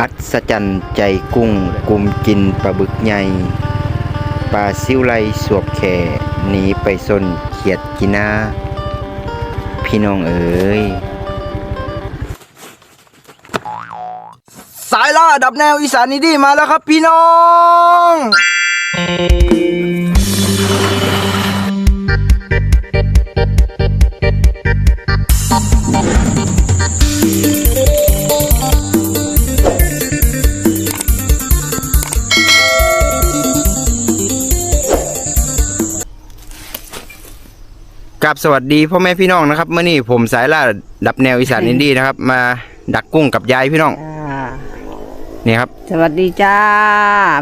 อัศจรรย์ใจกุ้งกลุ่มกินปลาบึกใหญ่ปลาซิวไลสวบแข่หนีไปซนเขียดกินาพี่น้องเอ๋ยสายล่าดับแนวอีสานนี่ดีมาแล้วครับพี่น้อง สวัสดีพ่อแม่พี่น้องนะครับเมื่อนี้ผมสายล่าดับแนวอีสานอินดี้นะครับ มาดักกุ้งกับยายพี่น้องจ้านี่ครับ สวัสดีจ้า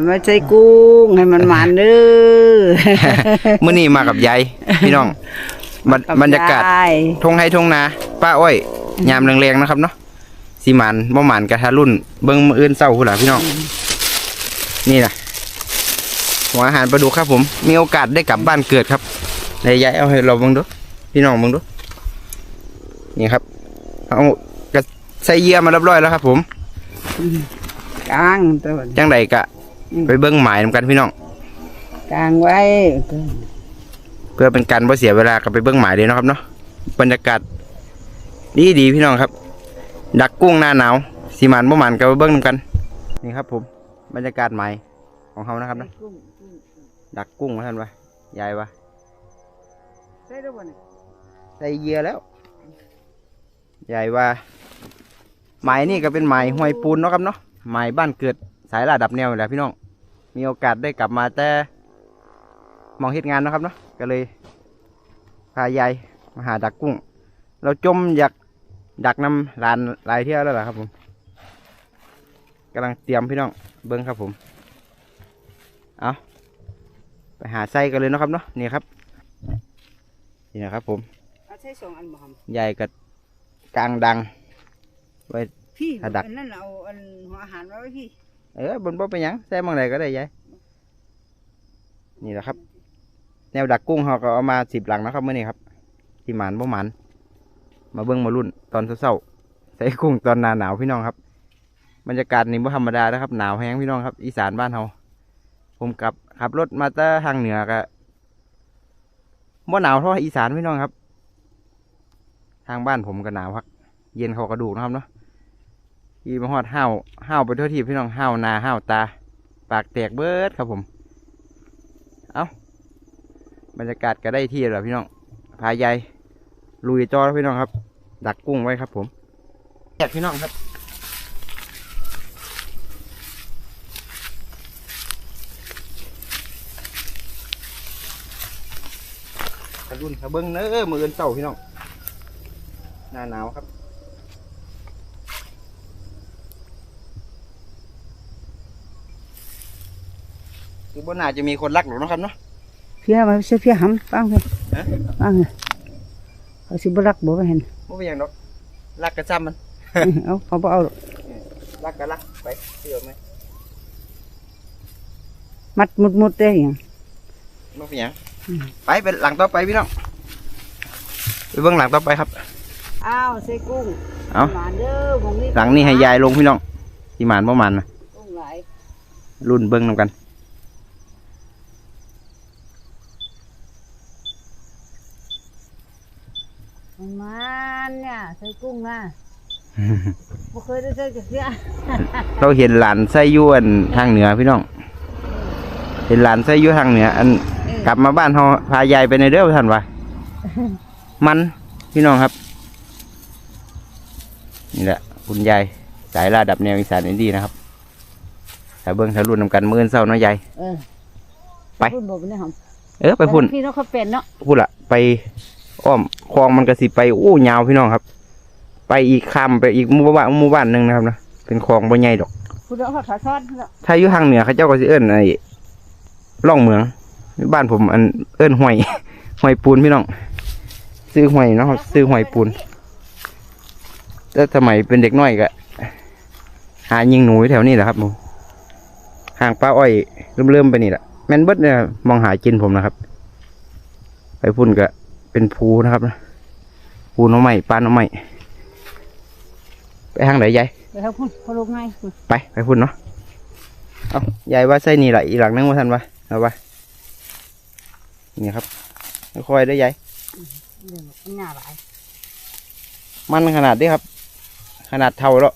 ไม่ใช่กุ้งให้มันหมานเด้อเมื่อนี้มากับยายพี่น้องบรรบรรยากาศได้ทงไห้ทงนาป้าอ้อยยามแรงๆนะครับเนาะสีหมันบ่หมันกระทะรุ่น เบิ้งมืออื่นเศร้าหุ่นหล่ะพี่น้อง นี่นะหัวอาหารปลาดุกครับผม มีโอกาสได้กลับบ้านเกิดครับเลยยายเอาให้เราเบิ่งดู พี่น้องเบิ่งดูนี่ครับเอากระใส่เยื่อมาเรียบร้อยแล้วครับ ผมกลางตัวจังใดกะ ไปเบิ้งหมายนำกันพี่น้องกลางไว้ เพื่อเป็นการบ่เสียเวลากับไปเบิ้งหมายเลยเนาะครับเนาะบรรยากาศดีดีๆพี่น้องครับ ดักกุ้งหน้าหนาวสีมันบ่หมันกับไปเบิ้งนำกัน นี่ครับ ผม บรรยากาศใหม่ของเขานะครับนะดักกุ้งมาท่านวะยายวะใช่ด้วยบ่เนี่ย ใส่เหยื่อแล้วยายว่าหมายนี่ก็เป็นหมายห้วยปูนเนาะครับเนาะหมายบ้านเกิดสายระดับแนวแหละพี่น้อง มีโอกาสได้กลับมาแต่มองเฮ็ดงานนะครับเนาะก็เลยพายายมาหาดักกุ้ง เราจมอยากดักนำลานลายเที่ยวแล้วล่ะครับผมกำลังเตรียมพี่น้องเบิ้งครับผม เอาไปหาไส้กันเลยนะครับเนาะนี่ครับ นี่นะครับผม ใช่สองอันบ่ครับใหญ่กับกลางดังพี่ถ้าดักอันนั่นเอาอันหัวอาหารไว้ไว้พี่เออบนบ่เป็นหยังแซ่มองไหนก็ได้ยายนี่แหละครับ แนวดักกุ้งเขาก็เอามาสิบหลังนะครับเมื่อนี้ครับที่หมันบ่หมันมาเบิ้งมารุ่นตอนเช้าๆใส่กุ้งตอนหนาหนาวพี่น้องครับบรรยากาศนี่บ่ธรรมดานะครับ หนาวแห้งพี่น้องครับ อีสานบ้านเฮาผมกลับขับรถมาแต่ทางเหนือก็บ่หนาวเท่าอีสานพี่น้องครับ ทางบ้านผมก็หนาวครับเย็นเขากระดูกนะครับเนาะอีมาฮอดห้าวห้าวไปทั่วทีพี่น้องห้าวนาห้าวตา ปากแตกเบิดครับผม เอาบรรยากาศก็ได้ที่แล้วพี่น้องพายใหญ่ลุยจอแล้วพี่น้องครับ ดักกุ้งไว้ครับ ผมแตกพี่น้องครับรุ่นขะเบิ้งเน้อมือเอินเต่าพี่น้อง หน้าหนาวครับคือบนน่าจะมีคนรักหรอกเนาะครับเนาะเพี้ยมาใช่เพี้ยหำปังเลยฮะปังเลยเขาสิบรักบ่ไปเห็นไม่เป็นหยังดอกรักกระซ้ำมันเอาเขาบ่เอาหรอกรักก็รักไปเชื่อไหมมัดมุดมุดๆได้หยังไม่เป็นหยังอืมไปเป็นหลังต่อไปพี่น้องไปเบื้องหลังต่อไปครับ อ้าวใส่กุ้งเอาหมานเด้อบ่มีหลังนี้ให้ยายลงพี่น้องที่หมานประมาณนะกุ้งหลายรุ่นเบิ้งนำกัน มันมันเนี่ยใส่กุ้งนะบ่เคยได้ใส่จักเทื่อเราเห็นหลานไส้ยวนทางเหนือพี่น้อง เห็นหลานไส้ยวนทางเหนือ อันกลับมาบ้านเขาพายายไปในเด้อท่านวะมันพี่น้องครับ นี่แหละคุณยายสายระดับแนวอีสานอินดี้นะครับถ้าเบิ้งถ้ารุ่นนำกันมื่อนเศร้าเนาะยายเออไปพูดบ่เป็นได้หอมเออไปพุ่นพี่น้องเขาเป็นเนาะพูดละไปอ้อมคลองมันกระสิไปอู้ยาวพี่น้องครับ ไปอีกคำไปอีกหมู่บ้านหมู่บ้านหนึ่งนะครับนะเป็นคลองบ่ใหญ่ดอกพูดแล้วเขาถอดทอดเนาะถ้าอยู่ทางเหนือเขาเจ้าก็สิเอิ้นไอ้ล่องเหมืองบ้านผมอันเอิ้นห้วยห้วยปูนพี่น้องซื้อห้วยเนาะครับซื้อห้วยปูน แต่สมัยเป็นเด็กน้อยก็หายิงหนูอยู่แถวนี้แหละครับหมูห่างป้าอ้อยเริ่มๆไปนี่แหละแม่นเบิดเนี่ยมองหากินผมนะครับ ไปพุ่นก็เป็นภูนะครับนะภูหน้องใหม่ปลาหน้องใหม่ไปทางไหนยายไปไปทางพุ่นพอลงไงพุ่นไปไปพุ่นเนาะเอายายว่าใส่นี่แหละอีหลังนึงว่าท่านวะเอาวะนี่ครับค่อยๆได้อยายเรื่องมันหน้าหลายมันขนาดนี้ครับข นาดเท่าแล้ว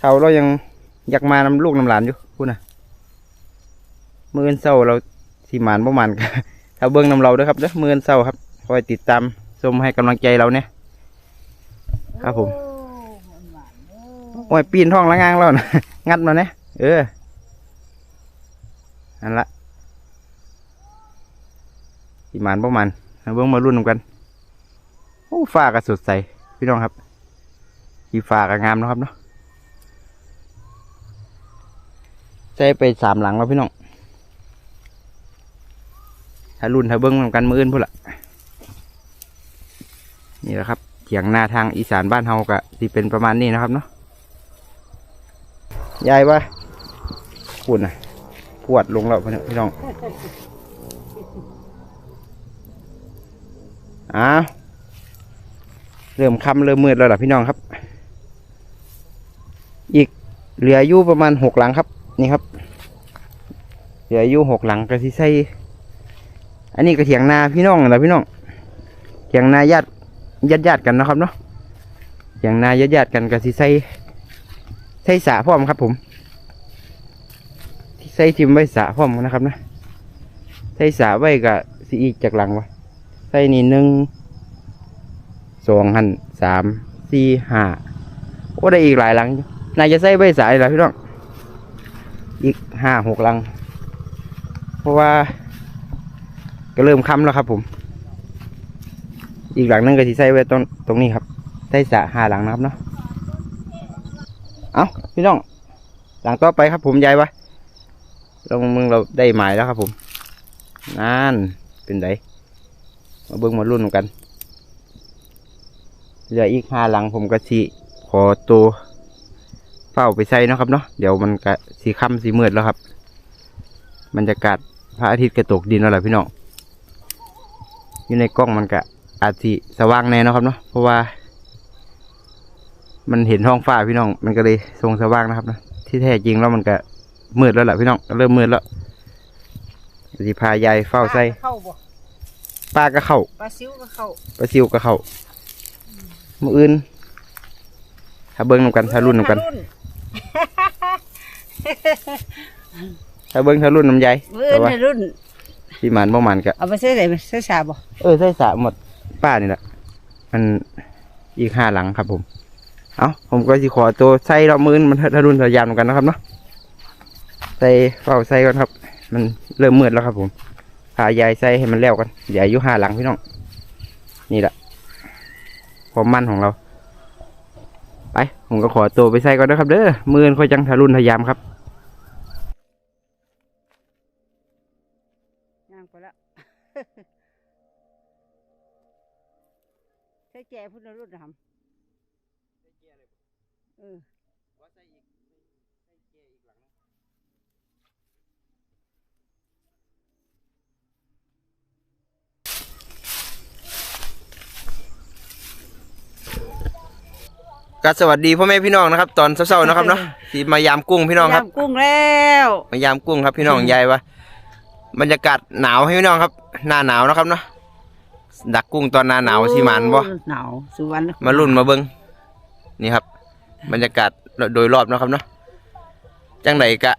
เท่าเรายังอยากมานำลูกนำหลานอยู่พูดนะมือนเศร้าเราสีหมานประมาณกันถ้าเบิ้องนำเราด้วยครับเด้อมือนเศร้าครับคอยติดตามชมให้กำลังใจเราเนี่ยครับผมโอ้ยปีนท้องละงางแล้วนะงัดมาเนี่ยเออนั่นละสีหมานประมาณถ้าเบิ้องมารุ่นกันโอ้ฟ้าก็สดใสพี่น้องครับ สีฟ้าก็งามนะครับเนาะใช้ไปสามหลังแล้วพี่น้องถ้ารุ่นถ้าเบิ้งนำกันมืออื่นพุ่นละนี่แหละครับเถียงหน้าทางอีสานบ้านเฮากะที่เป็นประมาณนี้นะครับเนาะยายว่าปุ่นะปวดลงแล้วพี่น้องอ้าวเริ่มค่ำเริ่มมืดแล้วล่ะพี่น้องครับ อีกเหลืออยู่ประมาณหกหลังครับ นี่ครับ เหลืออยู่หกหลังก็สิใส่อันนี้ก็เถียงนาพี่น้องนะพี่น้องเถียงนาญาติญาติญาติกันนะครับเนาะเถียงนาญาติญาติกันก็สิใส่ใส่สาพร้อมครับ ผมใส่ทิมไว้สาพร้อมนะครับนะใส่สาไว้ก็สิอีกจากหลังวะใส่นี่หนึ่งสองหันสามสี่ห้าโอ้ได้อีกหลายหลังอยู่ น่าจะใส่ใบสายแล้วพี่น้องอีกห้าหกลัง เพราะว่า ก็เริ่มค้ำแล้วครับผม อีกหลังนึงก็ที่ใส่ไว้ตรงตรงนี้ครับใส่สระห้าหลังนะครับเนาะเอาพี่น้อง หลังต่อไปครับผมยายวะลงมึงเราได้หมายแล้วครับผมนั่นเป็นไดมาเบิ่งมารุ่นกัน เหลืออีกห้าหลังผมก็สิขอตัว เฝ้าไปใส่เนาะครับเนาะเดี๋ยวมันก็สีค่ำสีมืดแล้วครับบรรยากาศพระอาทิตย์กระตกดินแล้วแหละพี่น้องอยู่ในกล้องมันก็อาจสิสว่างแน่เนาะครับเนาะเพราะว่า มันเห็นท้องฟ้าพี่น้อง มันก็เลยทรงสว่างนะครับนะที่แท้จริงแล้วมันก็มืดแล้วแหละพี่น้องเริ่มมืดแล้วสิพายายเฝ้าใส่เข้าบ่ปลาก็เข้าปลาซิวก็เข้าปลาซิวก็เข้ามืออื่นถ้าเบิ้งนำกันถ้ารุ่นนำกัน ถ้าเบิ้งถ้ารุ่นน้ำใยมื้อแต่ว่าในรุ่นที่หมันบ่หมันก็เอาไปใส่ไหนใส่สาบ่เออใส่สาหมดป้านี่แหละมันอีกห้าหลังครับผม เอาผมก็สิขอตัวใส่รอบมืออนมันถ้ารุ่นทะยานเหมือนกันนะครับเนาะใส่เฝ้าใส่ก่อนครับ มันเริ่มมืดแล้วครับผมพายายใส่ให้มันแล้วกันอย่าอายุห้าหลังพี่น้อง นี่แหละความมั่นของเรา ไป ผมก็ขอตัวไปใส่ก่อนนะครับ เด้อมืออนค่อยจังทะรุนทะยามครับย่างไปแล้วใส่แก่พุ่นรุ่นทำเออ ก็สวัสดีพ่อแม่พี่น้องนะครับ ตอนเช้าๆนะครับเนาะที่มายามกุ้งพี่น้องครับย่างกุ้งแล้วมายามกุ้งครับพี่น้องยายวะบรรยากาศหนาวให้พี่น้องครับ หน้าหนาวนะครับเนาะดักกุ้งตอนหน้าหนาวสิมันบ่หนาวสุวรรณมารุ่นมาเบิ้งนี่ครับ บรรยากาศโดยรอบเนาะครับเนาะจังไหนกะ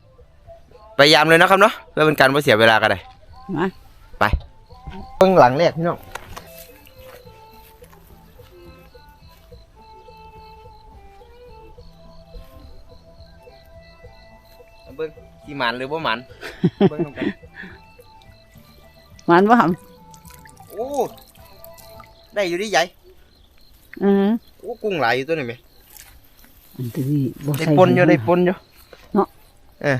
พยายามเลยนะครับเนาะเพื่อเป็นการไม่เสียเวลากันเลยมาไปเบิ้งหลังแรกพี่น้อง เบิ้งสีหมันหรือบ่หมันเบิ้งนำกันมันว่าหโอ้ได้อยู่ดิใหญ่ำเออโอ้กุ้งหลายอยู่ตัวนี้ไหมอันนี้บ่ได้ใส่ปนอยู่ได้ปนอยู่เนาะเออ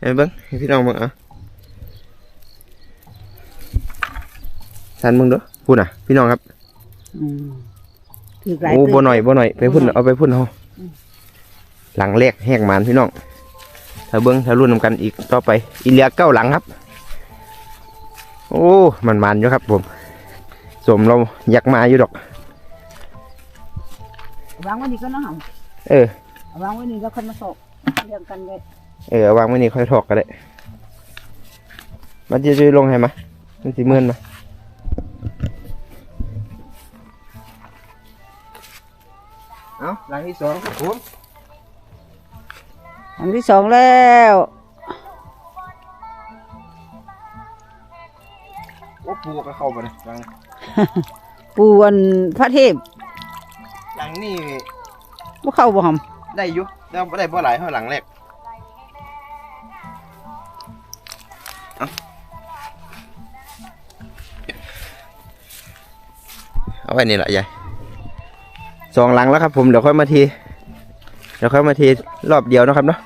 เห็นเบิ้งให้พี่น้องเบิ้งเอะสันมึงเด้อพูดน่ะ พี่น้องครับ อืมถือหลายโอ้ตัว บ่หน่อยบ่หน่อยไปพุ่นบ่หน่อย เอาไปพุ่นเฮาอืมหลังแรกแหกหมานพี่น้อง ถ้าเบิ้งถ้ารุ่นนำกันอีกต่อไปอีเหลียเก้าหลังครับ โอ้มันมันอยู่ครับผมสมเราอยากมาอยู่ดอกวางไว้นี่ก็น้องหเออำวางไว้นี่แล้วคนมาสอบเรียงกันเลยเออเอาวางไว้นี่ค่อยถอกก็ได้มันจะช่วยลงให้มามันสิเมื่อนมาเอาหลังที่สองครับผม อันที่สองแล้วโอ้ปูก็เข้าไปเลยหลังปูอันพระเทพหลังนี่บ่เข้าบ่หได้อยู่แต่ว่าบ่ได้บ่หลายเท่าหลังแรกเอาเอาไว้นี่แหละยายสองหลังแล้วครับผมเดี๋ยวค่อยมาทีเดี๋ยวค่อยมาทีรอบเดียวนะครับเนาะ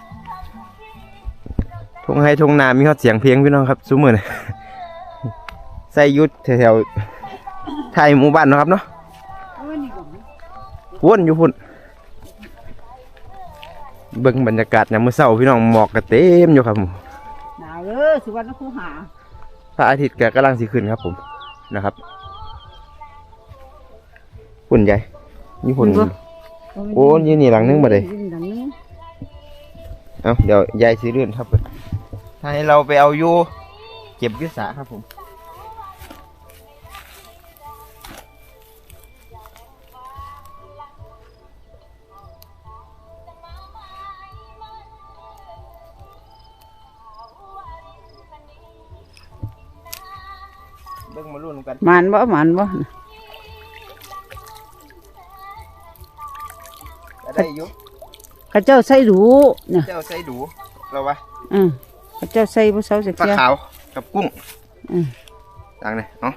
ทงให้ทงนามีฮอดเสียงเพลงพี่น้องครับซุ้มมือนะใส่ยุดแถวๆไทยหมู่บ้านเนาะครับเนาะำนี่ก่อนวนอยู่พุ่นเบิ่งบรรยากาศยามมื้อเช้าพี่น้องหมอกก็เต็มอยู่ครับผมหนาวเด้อสุวรรณคูหาพระอาทิตย์ก็กำลังสิขึ้นครับ ผมนะครับพุ่นใหญ่นี่พุ่นโอ้ยนี่หลังนึงมาเลยหลังนึงเอาเดี๋ยวยายสิเลื่อนครับ ถ้าให้เราไปเอาอยู่เก็บอยุสาครับผม เบิ่งมาลุ้นกันหมันบ่หมันบ่ก็ได้อยู่ข้าเจ้าใส่ดูเนี่ยเจ้าใส่ดูเราวะ อืมข้า เจ้าใส่บ่เซาจักปลาเที่ยขาวกับกุ้งอืมต่างเลยเนาะ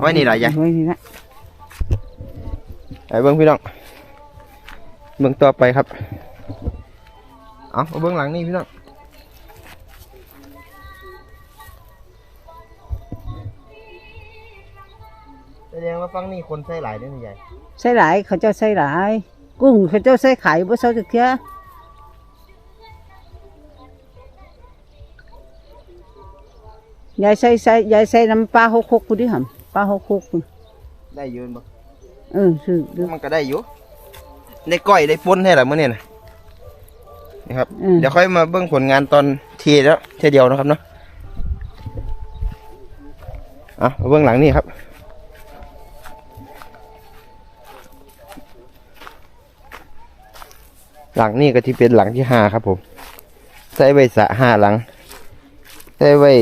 ไว้นี่หลายอย่างไว้นี่ละไปเบิ้งพี่น้องเบิ้งต่อไปครับเอาเอาเบิ้งหลังนี่พี่น้องแสดงว่าฟังนี่คนใส่หลายเด้อนี่ใหญ่ใส่หลายเขาเจ้าใส่หลาย กุ้งเขาเจ้าใส่ไข่บ่เซาจักเที่ย ยายใส่ใส่ยายใส่น้ำปลาหกหกกูดิหำปลาหกหกพุ่นได้อยืนบ่เออซื้อดูมันก็ได้อยู่ได้ก้อยได้ปนให้หรอมื่อนี่นะนี่ครับอืมเดี๋ยวค่อยมาเบิ้งผลงานตอนเทีแล้วเทีเดียวนะครับเนาะเอามาเบิ้งหลังนี่ครับหลังนี่ก็ที่เป็นหลังที่ห้าครับผม ใส่ไว้สระห้าหลัง ใส่ไว้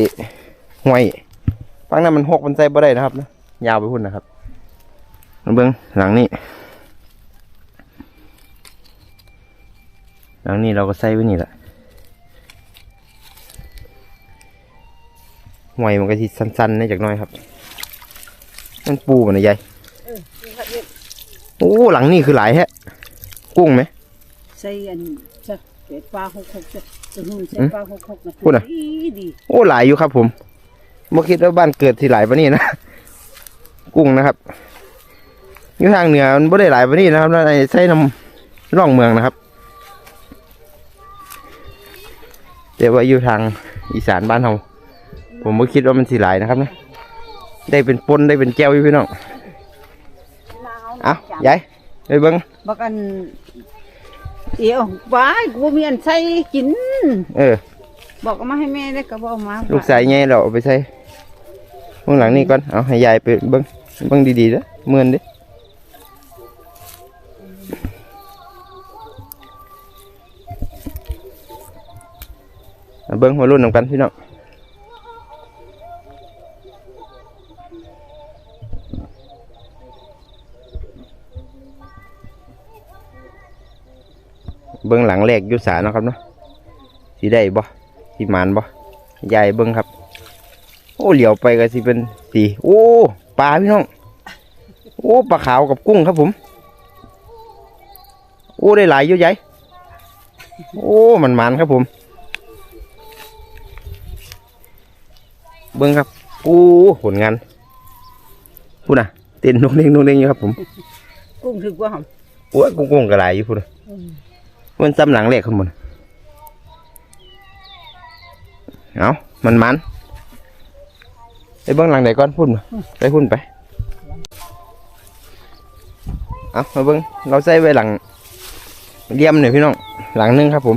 ห้วยฟังนั้นมันหกมันใส่บ่ได้นะครับนะยาวไปพุ่นนะครับมาเบิ้งหลังนี้หลังนี้เราก็ใส่ไว้นี่แหละห้วยมันก็ที่สั้นๆนี่จากหน้อยครับนั่นปูมันนะยายโอ้หลังนี่คือหลายแฮะ กุ้งไหมใส่อันจะเป็ดปลาหกหกจะจะหุ่นใส่อืมปลาหกหกนะพูดน่ะดีดีโอ้หลายอยู่ครับผม เมื่อคิดว่าบ้านเกิดที่หลายปานนี้นะกุ้งนะครับอยู่ทางเหนือมันไม่ได้หลายปานนี้นะครับในใส่น้ำร่องเมืองนะครับแต่ว่าอยู่ทางอีสานบ้านเราผมไม่คิดว่ามันสิหลายนะครับนะได้เป็นปนได้เป็นแก้วอยู่พี่น้องเอายายไปเบิ้งบักอันเอียวบ้ายกูบ่มีอันใส่กิน เออ บอกเอามาให้แม่ได้ก็บอกเอามา ลูกสายไงเราเอาไปใส่ เบื้องหลังนี่ก่อนเอาให้ยายไปเบิ้งเบิ้งดีๆเด้อเมือนดิเบิ้งหัวรุ่นนำกันพี่น้องเบิ้งหลังแรกยุสานะครับเนาะสีได้บ่สีหมานบ่ยายเบิ้งครับ โอ้เหลียวไปก็สิเป็นสีโอ้ปลาพี่น้อง โอ้ปลาขาวกับกุ้งครับผม โอ้ได้หลายเยอะใหญ่โอ้มันมันครับผม เบิ้งครับโอ้ผลงานพูดนะเต้นนุ่งเด้งนุ่งเด้งอยู่ครับผมกุ้งถึกว่าหอมโอ้ยกุ้งกุ้งกระไรอยู่พูดนะมันซ้ำหลังแรกข้างบนเอามันมัน ไปเบิ้งหลังไหนก่อนพุ่นไปพุ่นไปเอามาเบิ้งเราใส่ไว้หลังเลี่ยมหน่อยพี่น้อง หลังนึงครับผม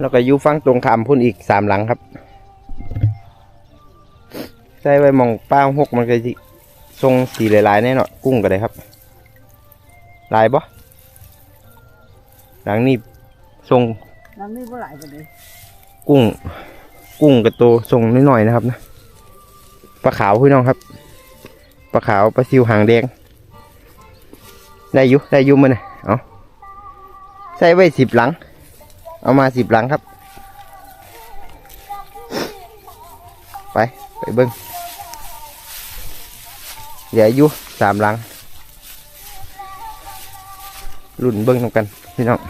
แล้วก็ยูฟังตรงขามพุ่นอีกสามหลังครับใส่ไว้มองป้าหกมันก็สิทรงสีหลายๆแน่นอนกุ้งก็ได้ครับ ลายบ่หลังนี้ทรง น้ำนี่บ่หลายปานใดกุ้ง กุ้งกับตัวทรงน้อยนะครับนะปลาขาวพี่น้องครับปลาขาวปลาซิวหางแดง ได้อยุได้อยุมันนะเอาใส่ไว้สิบหลัง เอามาสิบหลังครับ ไป ไปเบิ้งเดี๋ยวอายุสามหลังรุ่นเบิ้งนำกันพี่น้อง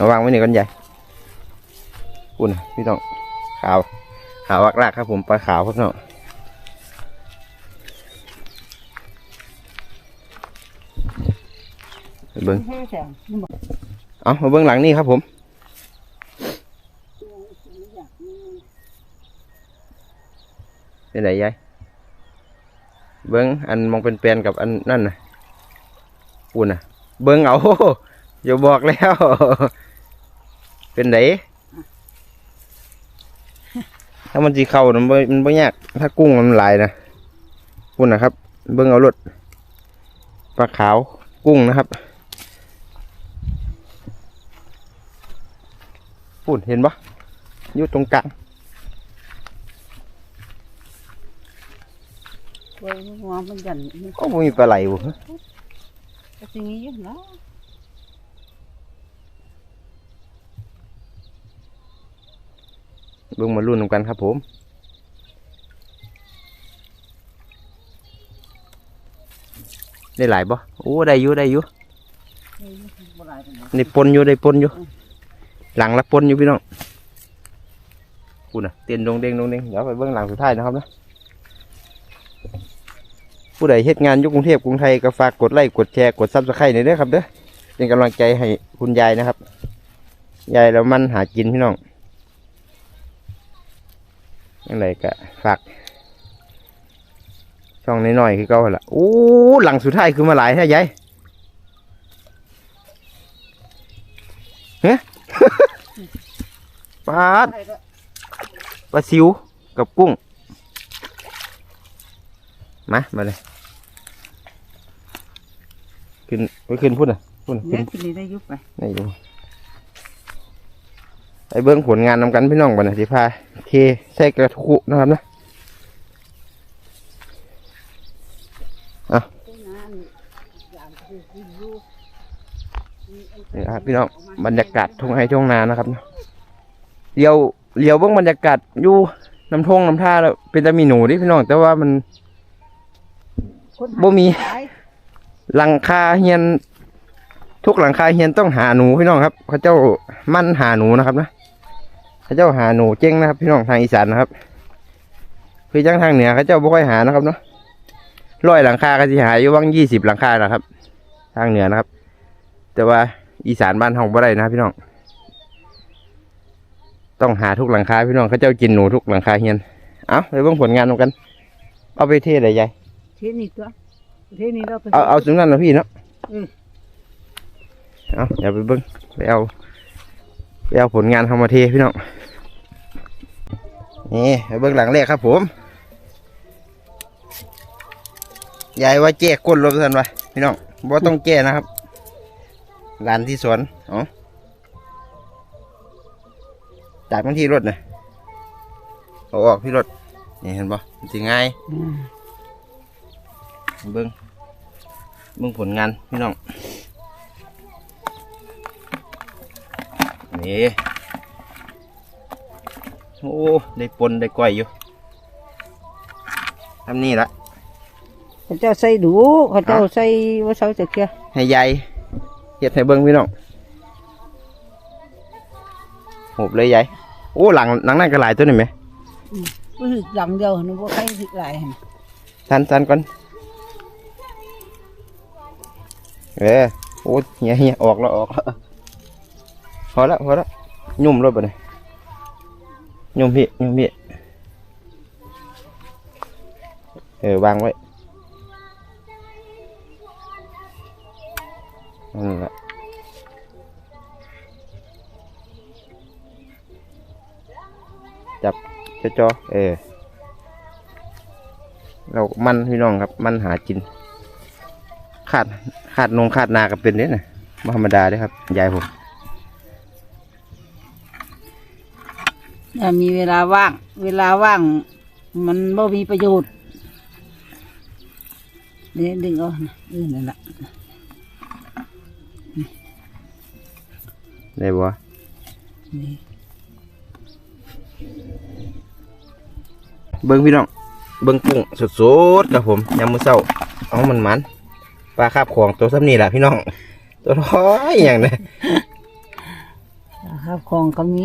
อืมเอาวางไว้นี่ก่อนใหญ่อุ่นพี่น้องขาวขาววักลากครับผมปลาขาวครับน้องเบิ้งแห้งเอามาเบิ้งหลังนี่ครับผมเป็นไหนยายเบิ้งอันมองเป็นแปลนกับอันนั่นนะอุ่นนะเบิ้งเอาอย่าบอกแล้ว เป็นไหนถ้ามันจีเข่ามันบ่มันไม่ยากถ้ากุ้งมันหลายนะอุ่นนะครับ เบิ้งเอารถปลาขาวกุ้งนะครับปุ่นเห็นปะอยู่ตรงกลางไว้หัวมันยันนี่ก็บ่มีปลาไหลบ่ก็สิมีอยู่เนาะ เบิ่งมาลุ้นนำกันครับผมได้หลายบ่โอ้ได้อยู่ได้อยู่บ่หลายปานใดนี่ปนอยู่ได้ปนอยู่ หลังละปนอยู่พี่น้องกูน่ะเต้นดงเด้งดงเด้งเดี๋ยวไปเบิ่งหลังสุดท้ายนะครับนะผู้ใดเฮ็ดงานอยู่กรุงเทพกรุงไทยก็ฝากกดไลค์กดแชร์กดซับสไครต์หน่อยเด้อครับเด้อเป็นกำลังใจให้คุณยายนะครับ ยายแล้วมันหากินพี่น้อง ยังไงก็ฝากช่องน้อยๆคือเก่าหั่นล่ะโอ้หลังสุดท้ายคือมาหลายแท้ยายเฮ้ปลาดใช่ก็ปลาซิวกับกุ้ง มา มาเลย ขึ้นไปขึ้นพุ่นอะพุ่นเนี่ขึ้ยนกินได้อยุบไปนี่อยู่ ไปเบิ้งผลงานนำกันพี่น้องบัดนะสิพาเทใส่กระทุกนะครับนะต้นน้ำอย่างคือกินอยู่นี่นะครับพี่น้องบรรยากาศทุ่งไร่ทุ่งนานะครับเนาะเลี้ยวเลี้ยวเบิ้งบรรยากาศอยู่น้ำทงน้ำท่าแล้วเป็นแต่มีหนูดิพี่น้อง แต่ว่ามันคนหาบ่มีหลายหลังคาเฮียน ทุกหลังคาเฮียนต้องหาหนูพี่น้องครับเขาเจ้ามั่นหาหนูนะครับนะ เขาเจ้าหาหนูเจ๊งนะครับ พี่น้องทางอีสานนะครับ คือจังทางเหนือเขาเจ้าบ่ค่อยหานะครับเนาะร้อยหลังคาก็สิหาอยู่ว่างยี่สิบหลังคานะครับ ทางเหนือนะครับ แต่ว่าอีสานบ้านห้องบ่ได้นะครับพี่น้อง ต้องหาทุกหลังคาพี่น้องเขาเจ้ากินหนูทุกหลังคาเฮียน เอาไปเบิ่งผลงานนำกัน เอาไปเทศอะไรยายเทนี่ตัวเทนี่เราไปเอาเอาตรงนั้นนะพี่เนาะอืมเอาเดี๋ยวไปเบิ้งไปเอาไปเอาผลงานเข้ามาเทพี่น้อง นี่เบิ้องหลังแรกครับผมยายว่าแก้ก้นรถทันวะพี่น้องบ่ต้องแก้นะครับหลานที่สวนอ๋อจากบางที่รถนะเอาออกพี่รถนี่เห็นบ่มันสิง่ายเบิ้งเบิ้งผลงานพี่น้องนี่ โอ้ได้ปนได้ก้อยอยู่ทำนี่ละเขาเจ้าใส่ดูเขาเจ้าใส่ว่าเสาจะเกียให้ยายเฮ็ดให้เบิ้งพี่น้องโหบเลยยายโอ้หลังหลังนั่นก็หลายตัวนี่ไหมรู้สึกหลังเดียวนึกว่าใครสิหลายหั่นทันทันก่อนเออโอ้เฮียเฮียออกแล้วออกแล้วพอละพอละยุ่มรถไปเลย ยุ่มพี่ยุ่มพี่เออวางไว้นั่นแหละจับจอเออ เรามันพี่น้องครับ มันหากิน ขาดขาดนงขาดนาก็เป็นเนี่ยนะธรรมดาเด้อครับ ยายผม ถ้ามีเวลาว่าง เวลาว่าง มันบ่มีประโยชน์นี่ดึงเอานะเออนั่นแหละได้บ่นี่เบิ้งพี่น้อง เบิ้งกุ้งสดๆกับผมยามมื้อเช้าเอามันมันปลาคาบของตัวซ้ำนี่แหละพี่น้อง ตัวน้อยอย่างนะครับของก็มี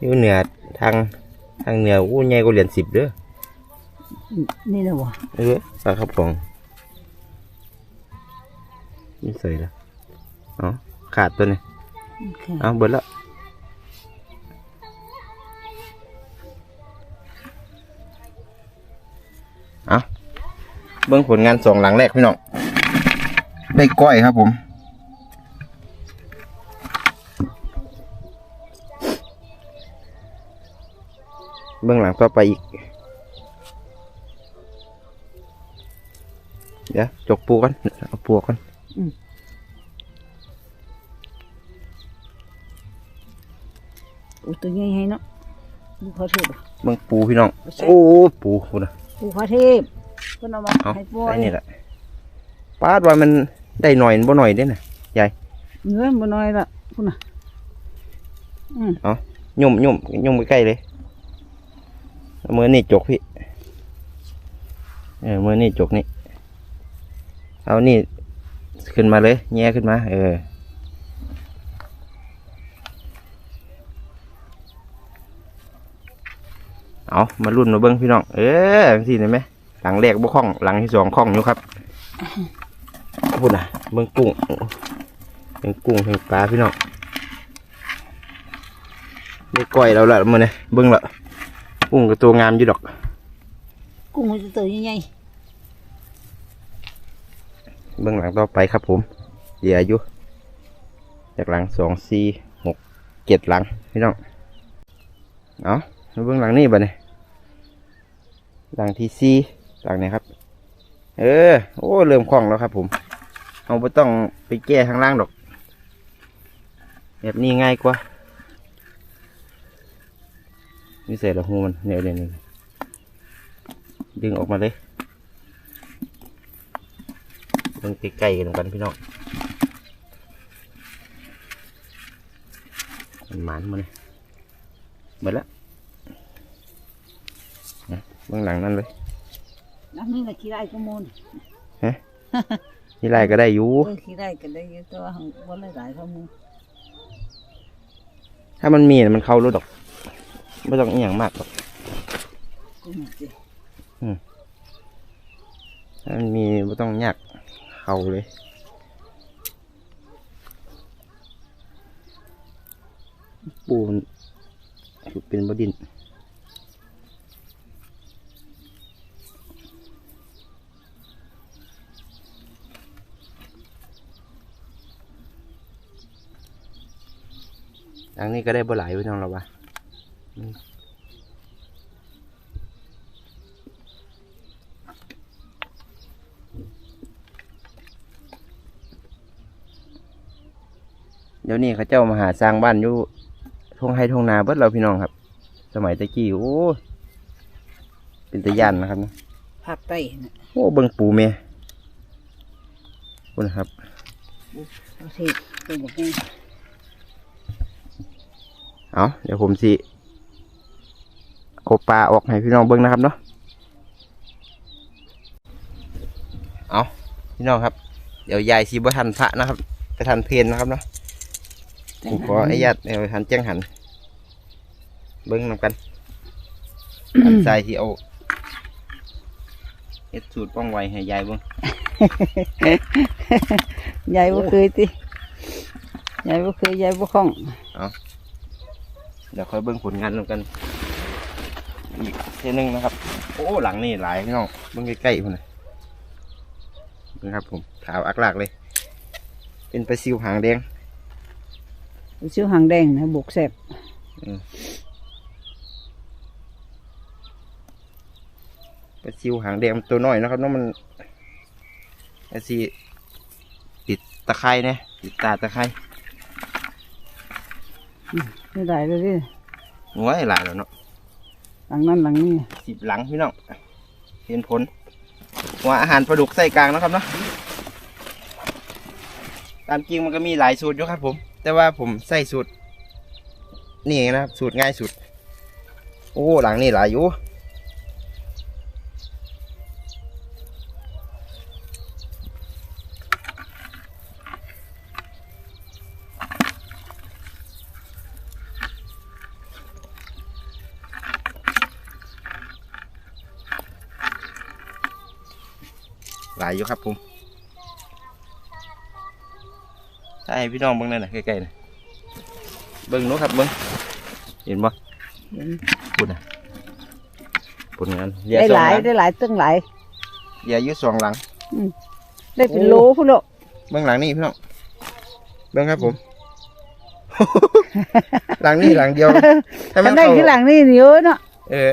อยู่เหนือทางทางเหนืออู้ใหญ่กว่าเหรียญสิบเด้อนี่นะวะเออปลาคาบของนี่ใส่ละเอ๋อขาดตัวนี้โอเคเอาเบิดแล้วเอาเบิ้งผลงานสองหลังแรกพี่น้องได้ก้อยครับผม เบื้องหลังต่อไปอีก เดี๋ยวจกปูกันเอาปูกันอุยตัวใหญ่ให้เนาะปูขอเทพเบื้องปูพี่น้อง โอ้ปูพุ่นนะปูขอเทพเพิ่นเอามาเอาให้ปล่อไอ้ยนี่แหละปาดว่ามันได้หน่อยบ่หน่อยเด้น่ะเนื้อบ่น้อยละพุ่นน่ะ อืมยุ่มยุ่มยุ่มใกล้ๆเลยเอา มือนี่จกพี่ เออมือนี่จกนี่ เอานี่ขึ้นมาเลย แง่ขึ้นมา เออ เอามารุ่นมาเบิ้งพี่น้อง เออที่ไหนไหม หลังแรกบ่คล่อง หลังที่สองคล่องอยู่ครับพูดนะเบิ้งกุ้งเบิ้งกุ้งเบิ้งปลาพี่น้องได้ก้อยเราละมือเนี่ยเบิ้งละ กุ้งกับตัวงามอยู่ดอก กุ้งมันจะตัวใหญ่เบื้องหลังต่อไปครับผมเหลืออยู่จากหลังสองสี่หกเจ็ดหลังพี่น้องเอามาเบื้องหลังนี่บ่เนี่ยหลังที่สี่หลังไหนครับ เออ โอ้เริ่มคล่องแล้วครับผมเอาไม่ต้องไปแก้ข้างล่างดอก แบบนี้ง่ายกว่า นี่เสร็จแล้วหูมันเนี่ยเดี๋ยวนี้ดึงออกมาเลยเบิ่งใกล้ๆกันกันพี่น้องมันหมานมาเลยหมดแล้วนะเบื้องหลังนั่นเลยๆน้ำนี่น่ะขี้ได้ก็มูลนี่ไรก็ได้อยู่เออขี้ได้ก็ได้อยู่แต่ว่าหังบ่ได้หลายเท่ามูลถ้ามันมีน่ะมันเข้ารถดอก ไม่ต้องอหย่างมากหรอกกุ้งน่ะสิถ้ามันมีไม่ต้องยากเข้าเลยปูมันเป็นบดินอันนี้ก็ได้บ่หลายไว้น้องเราวะอืม เดี๋ยวนี้เขาเจ้ามาหาสร้างบ้านอยู่ทงไฮทงนาเบิดเราพี่น้องครับ สมัยตะกี้โอ้ยเป็นตะยันนะครับนะภาคใต้น่ะโอ้เบิ่งปูเมยคุณครับขอเทพตัวบักใหญ่เอาเดี๋ยวผมสิ เอาปลาออกให้พี่น้องเบิ่งนะครับเนาะเอาพี่น้องครับ เดี๋ยวยายสีบ่ทันพระนะครับไปทันเพลนนะครับเนาะผมขออนุญาตเดี๋ยวทันแจ้งหัน เบิ่งนำกันอันใจที่เอาเฮ็ดสูตรป้องไว้ให้ยายเบิ่งใหญ่บ่เคยติยายบ่เคยยายบ่คล่องเดี๋ยวค่อยเบิ่งผลงานนำกัน อีกเท่ยหนึงนะครับ โอ้หลังนี่หลายพี่น้องเบิ่งใกล้ๆพุ่นน่ะเบิ่งครับ ผมขาวอักลากเลย เป็นปลาซิวหางแดงชื่อหางแดงนะบกแซ่บปลาซิวหางแดงตัวน้อยนะครับเน้องมันไอซีติดตะไคร้เนี่ยติดตาตะไคร้ไม่ได้เลยดิงวยหลายแล้วเนาะ หลังนั้นหลังนี้สิบหลังพี่น้องเห็นผลว่าอาหารปลาดุกใส่กลางนะครับเนาะตามจริงมันก็มีหลายสูตรอยู่ครับผม แต่ว่าผมใส่สูตรนี่เองนะครับสูตรง่ายสุด โอ้หลังนี่หลายอยู่ หลายอยู่ ครับผมใช่พี่น้องเบิ้งนั่นนะใกล้ๆนะเบิ้งหนู้ครับเบิ้งเห็นบ่ปุ่นนะปุ่นงานเหลือได้สอหงลายหลังได้หลายตึ้งหลายเหลืออยู่สองหลัง ได้เป็นโอ้โลพุ่นโลเบิ้งหลังนี่พี่น้อง เบิ้งครับผม หลังนี่หลังเดียวให้มัถ้านได้เข้าที่หลังนี่เยอะเนาะเออ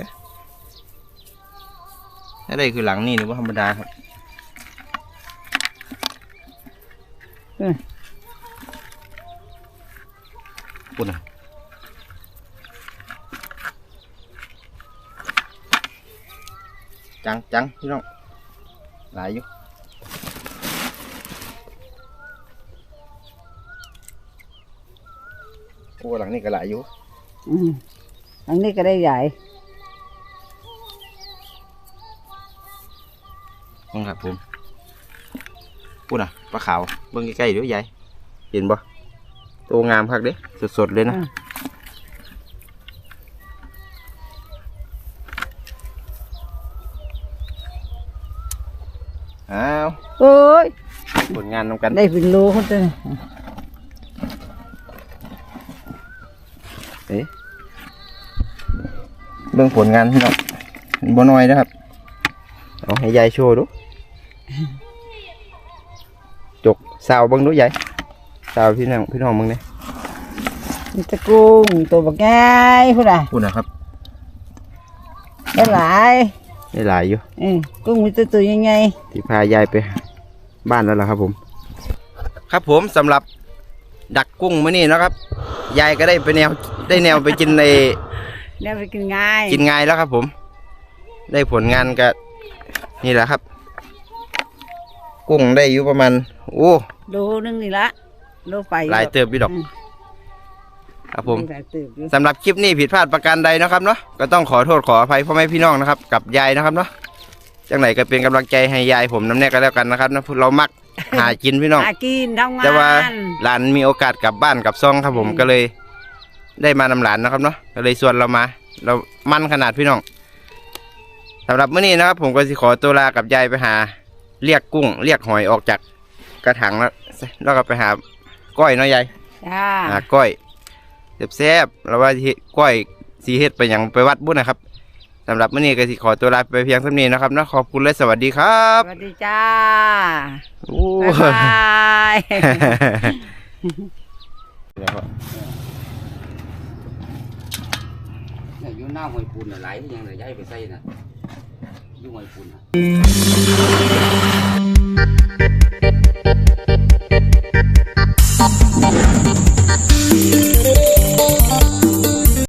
ถ้าได้คือหลังนี่หรือว่าธรรมดาครับ ปุ่นนะจังจังพี่น้องหลายอยู่โอ้หลังนี่ก็หลายอยู่อืมหลังนี้ก็ได้ใหญ่นี่ครับผมพูดนะ ปลาขาวเบิ่งใกล้ๆเดี๋ยวยายเห็นบ่ตัวงามคักเด้สดๆเลยนะอ้าวโอ้ยผลงานนำกันได้เป็นโลพุ่นเด้อเอ๊ะเบิ่งผลงานพี่น้องบ่น้อยนะครับเอาให้ยายโชว์ดู จกสาวเบิ่งดูยายสาวพี่น้องพี่น้องมึงเนี่ยมีตะกุ้งตัวบักง่ายพุ่นน่ะพูดนะครับได้หลายได้หลายอยู่เอ้ยกุ้งมีตัวตัวยังไงที่พายายไปบ้านแล้วล่ะครับผม ครับผมสำหรับดักกุ้งมื้อนี้เนาะครับ ยายก็ได้ไปแนวได้แนวไปกินในเนี่ยไปกินง่าย กินง่ายแล้วครับผม ได้ผลงานก็นี่แหละครับ กุ้งได้อยู่ประมาณโอ้โลนึงนี่ละโลไปหลายเติบพี่ดอก ครับผมหลายเติบอยู่สำหรับคลิปนี้ผิดพลาดประการใดนะครับเนาะก็ต้องขอโทษขออภัยพ่อแม่พี่น้องนะครับ กับยายนะครับเนาะจังไหนก็เป็นกำลังใจให้ยายผมน้ำแน่ก็แล้วกันนะครับนะเรามักหากินพี่น้องหากินทำงานแต่ว่าหลานมีโอกาสกลับบ้านกลับซ่องครับผมอืมก็เลย ได้มานำหลานนะครับเนาะก็เลยชวนเรามา เรามั่นขนาดพี่น้องสำหรับมื้อนี้นะครับ ผมก็สิขอตัวลากับยายไปหา เรียกกุ้ง เรียกหอยออกจากกระถางแล้วแล้วก็ไปหาก้อยเนาะยายจ้าหาก้อยแซ่บๆแล้วว่าสิเฮ็ดก้อยสีเฮ็ดไปอย่างไปวัดบุญนะครับสำหรับมื้อนี้ก็สิขอตัวลาไปเพียงเท่านี้นะครับเนาะขอบคุณและสวัสดีครัสบวัสดีจ้าโอ้บ๊ายบายเนี่ยอยู่หน้าหอยปูนน่ะหลายที่ยังเลยย้ายไปใส่น่ะ อยู่หอยปูนน่ะ